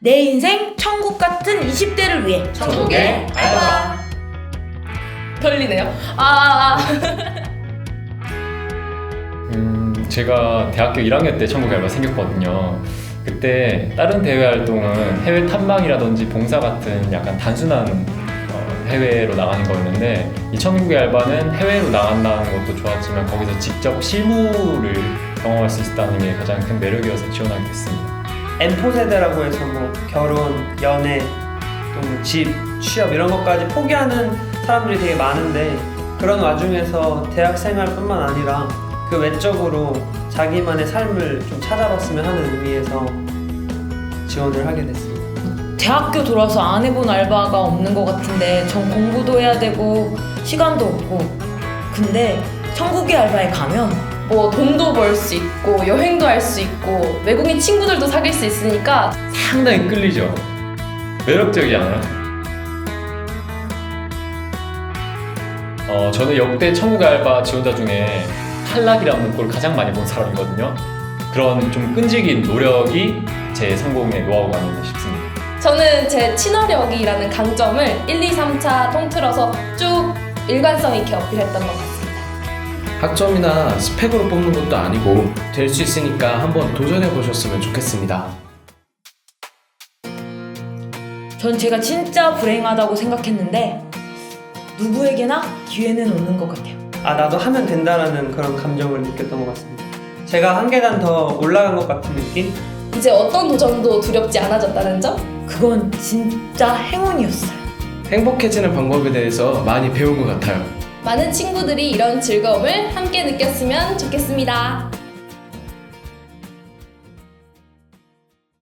내 인생 천국 같은 20대를 위해 천국의 알바. 걸리네요. 아, 아, 아. 음, 제가 대학교 1학년 때 천국 알바 생겼거든요. 그때 다른 대외 활동은 해외 탐방이라든지 봉사 같은 약간 단순한 어, 해외로 나가는 거였는데 이 천국의 알바는 해외로 나간다는 것도 좋았지만 거기서 직접 실무를 경험할 수 있다는 게 가장 큰 매력이어서 지원하게 됐습니다. M4 세대라고 해서 뭐 결혼, 연애, 또뭐 집, 취업 이런 것까지 포기하는 사람들이 되게 많은데 그런 와중에서 대학 생활뿐만 아니라 그 외적으로 자기만의 삶을 좀 찾아봤으면 하는 의미에서 지원을 하게 됐습니다. 대학교 돌아서 안 해본 알바가 없는 것 같은데 전 공부도 해야 되고 시간도 없고 근데 천국의 알바에 가면 뭐 돈도 벌 수 있고 여행도 할 수 있고 외국인 친구들도 사귈 수 있으니까 상당히 끌리죠. 매력적이지 않아요? 어, 저는 역대 천국 알바 지원자 중에 탈락이라는 문구를 가장 많이 본 사람이거든요. 그런 좀 끈질긴 노력이 제 성공의 노하우가 아닌가 싶습니다. 저는 제 친화력이라는 강점을 1, 2, 3차 통틀어서 쭉 일관성 있게 어필했던 것 같습니다. 학점이나 스펙으로 뽑는 것도 아니고 될 수 있으니까 한번 도전해 보셨으면 좋겠습니다. 전 제가 진짜 불행하다고 생각했는데 누구에게나 기회는 오는 것 같아요. 아 나도 하면 된다라는 그런 감정을 느꼈던 것 같습니다. 제가 한 계단 더 올라간 것 같은 느낌? 이제 어떤 도전도 두렵지 않아졌다는 점? 그건 진짜 행운이었어요. 행복해지는 방법에 대해서 많이 배운 것 같아요. 많은 친구들이 이런 즐거움을 함께 느꼈으면 좋겠습니다.